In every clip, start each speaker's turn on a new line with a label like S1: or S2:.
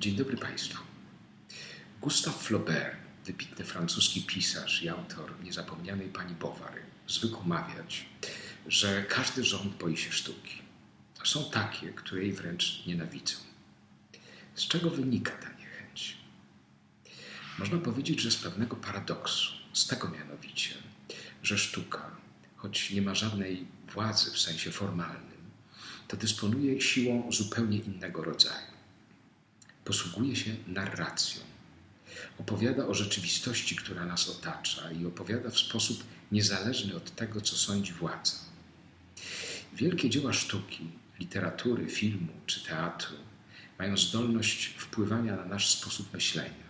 S1: Dzień dobry Państwu. Gustave Flaubert, wybitny francuski pisarz i autor niezapomnianej pani Bowary, zwykł mawiać, że każdy rząd boi się sztuki. Są takie, które jej wręcz nienawidzą. Z czego wynika ta niechęć? Można powiedzieć, że z pewnego paradoksu, z tego mianowicie, że sztuka, choć nie ma żadnej władzy w sensie formalnym, to dysponuje siłą zupełnie innego rodzaju. Posługuje się narracją. Opowiada o rzeczywistości, która nas otacza i opowiada w sposób niezależny od tego, co sądzi władza. Wielkie dzieła sztuki, literatury, filmu czy teatru mają zdolność wpływania na nasz sposób myślenia.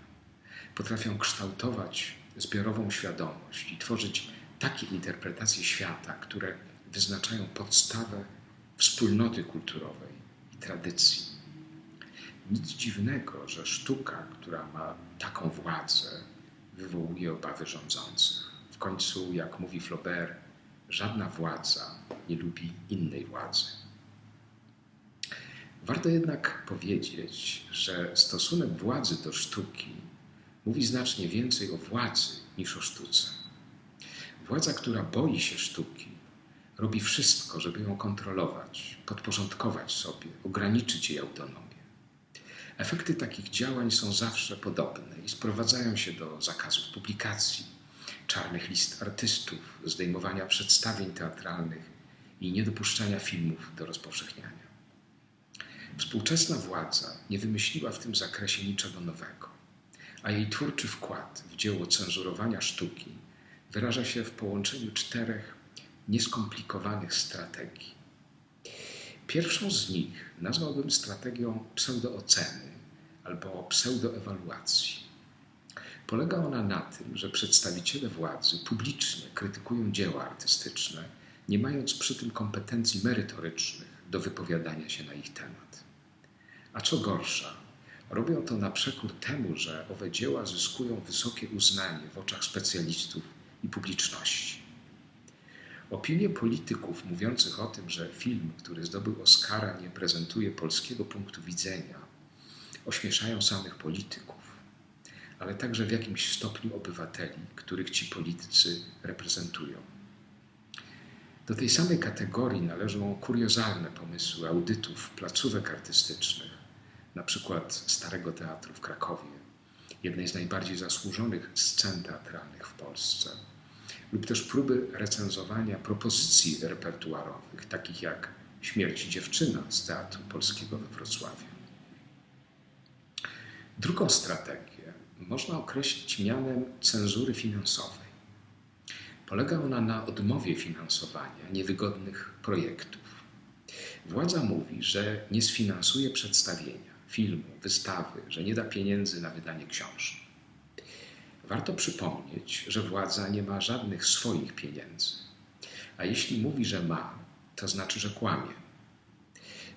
S1: Potrafią kształtować zbiorową świadomość i tworzyć takie interpretacje świata, które wyznaczają podstawę wspólnoty kulturowej i tradycji. Nic dziwnego, że sztuka, która ma taką władzę, wywołuje obawy rządzących. W końcu, jak mówi Flaubert, żadna władza nie lubi innej władzy. Warto jednak powiedzieć, że stosunek władzy do sztuki mówi znacznie więcej o władzy niż o sztuce. Władza, która boi się sztuki, robi wszystko, żeby ją kontrolować, podporządkować sobie, ograniczyć jej autonomię. Efekty takich działań są zawsze podobne i sprowadzają się do zakazów publikacji, czarnych list artystów, zdejmowania przedstawień teatralnych i niedopuszczania filmów do rozpowszechniania. Współczesna władza nie wymyśliła w tym zakresie niczego nowego, a jej twórczy wkład w dzieło cenzurowania sztuki wyraża się w połączeniu czterech nieskomplikowanych strategii. Pierwszą z nich nazwałbym strategią pseudooceny albo pseudoewaluacji. Polega ona na tym, że przedstawiciele władzy publicznie krytykują dzieła artystyczne, nie mając przy tym kompetencji merytorycznych do wypowiadania się na ich temat. A co gorsza, robią to na przekór temu, że owe dzieła zyskują wysokie uznanie w oczach specjalistów i publiczności. Opinie polityków mówiących o tym, że film, który zdobył Oscara, nie prezentuje polskiego punktu widzenia, ośmieszają samych polityków, ale także w jakimś stopniu obywateli, których ci politycy reprezentują. Do tej samej kategorii należą kuriozalne pomysły audytów placówek artystycznych, na przykład Starego Teatru w Krakowie, jednej z najbardziej zasłużonych scen teatralnych w Polsce lub też próby recenzowania propozycji repertuarowych, takich jak Śmierć dziewczyna z Teatru Polskiego we Wrocławiu. Drugą strategię można określić mianem cenzury finansowej. Polega ona na odmowie finansowania niewygodnych projektów. Władza mówi, że nie sfinansuje przedstawienia, filmu, wystawy, że nie da pieniędzy na wydanie książki. Warto przypomnieć, że władza nie ma żadnych swoich pieniędzy. A jeśli mówi, że ma, to znaczy, że kłamie.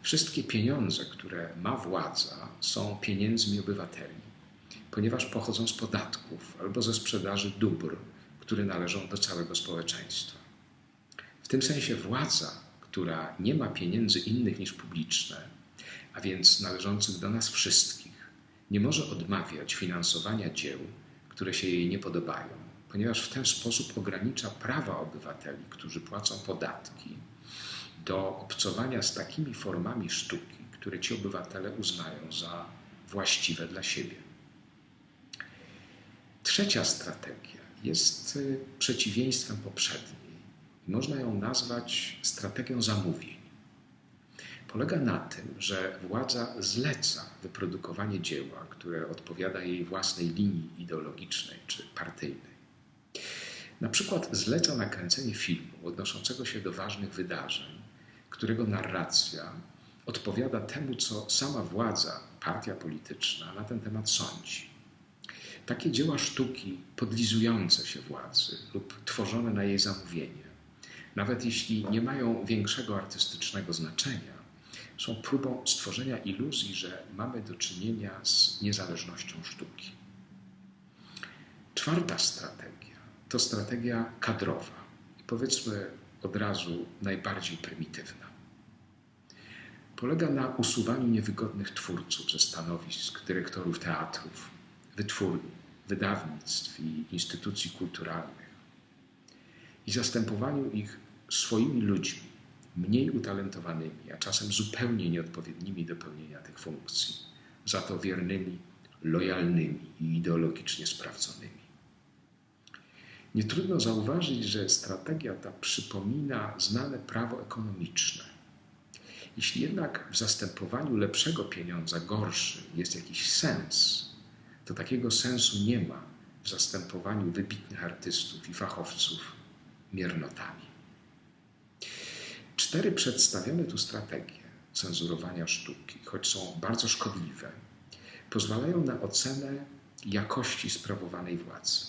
S1: Wszystkie pieniądze, które ma władza, są pieniędzmi obywateli, ponieważ pochodzą z podatków albo ze sprzedaży dóbr, które należą do całego społeczeństwa. W tym sensie władza, która nie ma pieniędzy innych niż publiczne, a więc należących do nas wszystkich, nie może odmawiać finansowania dzieł, które się jej nie podobają, ponieważ w ten sposób ogranicza prawa obywateli, którzy płacą podatki, do obcowania z takimi formami sztuki, które ci obywatele uznają za właściwe dla siebie. Trzecia strategia jest y, przeciwieństwem poprzedniej można ją nazwać strategią zamówień. Polega na tym, że władza zleca wyprodukowanie dzieła, które odpowiada jej własnej linii ideologicznej czy partyjnej. Na przykład zleca nakręcenie filmu odnoszącego się do ważnych wydarzeń, którego narracja odpowiada temu, co sama władza, partia polityczna na ten temat sądzi. Takie dzieła sztuki podlizujące się władzy lub tworzone na jej zamówienie, nawet jeśli nie mają większego artystycznego znaczenia, są próbą stworzenia iluzji, że mamy do czynienia z niezależnością sztuki. Czwarta strategia to strategia kadrowa i powiedzmy od razu najbardziej prymitywna. polega na usuwaniu niewygodnych twórców ze stanowisk dyrektorów teatrów, wytwórni, wydawnictw i instytucji kulturalnych i zastępowaniu ich swoimi ludźmi, mniej utalentowanymi, a czasem zupełnie nieodpowiednimi do pełnienia tych funkcji, za to wiernymi, lojalnymi i ideologicznie sprawdzonymi. Nie trudno zauważyć, że strategia ta przypomina znane prawo ekonomiczne. Jeśli jednak w zastępowaniu lepszego pieniądza gorszy jest jakiś sens, to takiego sensu nie ma w zastępowaniu wybitnych artystów i fachowców miernotami. Cztery przedstawione tu strategie cenzurowania sztuki, choć są bardzo szkodliwe, pozwalają na ocenę jakości sprawowanej władzy.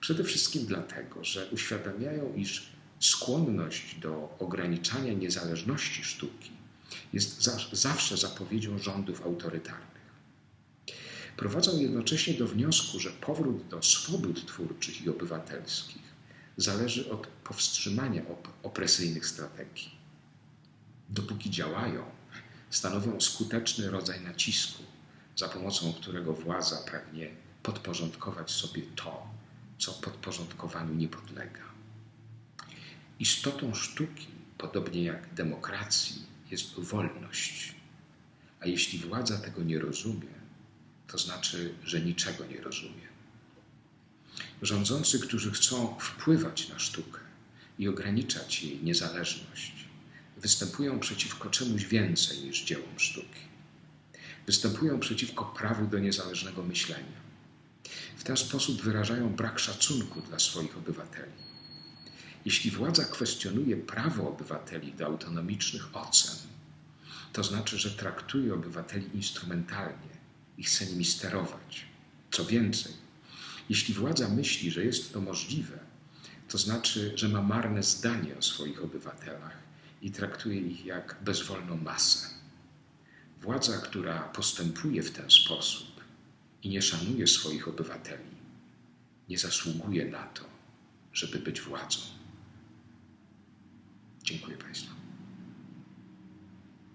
S1: Przede wszystkim dlatego, że uświadamiają, iż skłonność do ograniczania niezależności sztuki jest za, zawsze zapowiedzią rządów autorytarnych. Prowadzą jednocześnie do wniosku, że powrót do swobód twórczych i obywatelskich zależy od powstrzymania op opresyjnych strategii. Dopóki działają, stanowią skuteczny rodzaj nacisku, za pomocą którego władza pragnie podporządkować sobie to, co podporządkowaniu nie podlega. Istotą sztuki, podobnie jak demokracji, jest wolność. A jeśli władza tego nie rozumie, to znaczy, że niczego nie rozumie. Rządzący, którzy chcą wpływać na sztukę i ograniczać jej niezależność, występują przeciwko czemuś więcej niż dziełom sztuki. Występują przeciwko prawu do niezależnego myślenia. W ten sposób wyrażają brak szacunku dla swoich obywateli. Jeśli władza kwestionuje prawo obywateli do autonomicznych ocen, to znaczy, że traktuje obywateli instrumentalnie i chce nimi sterować. Co więcej, jeśli władza myśli, że jest to możliwe, to znaczy, że ma marne zdanie o swoich obywatelach i traktuje ich jak bezwolną masę. Władza, która postępuje w ten sposób i nie szanuje swoich obywateli, nie zasługuje na to, żeby być władzą. Dziękuję Państwu.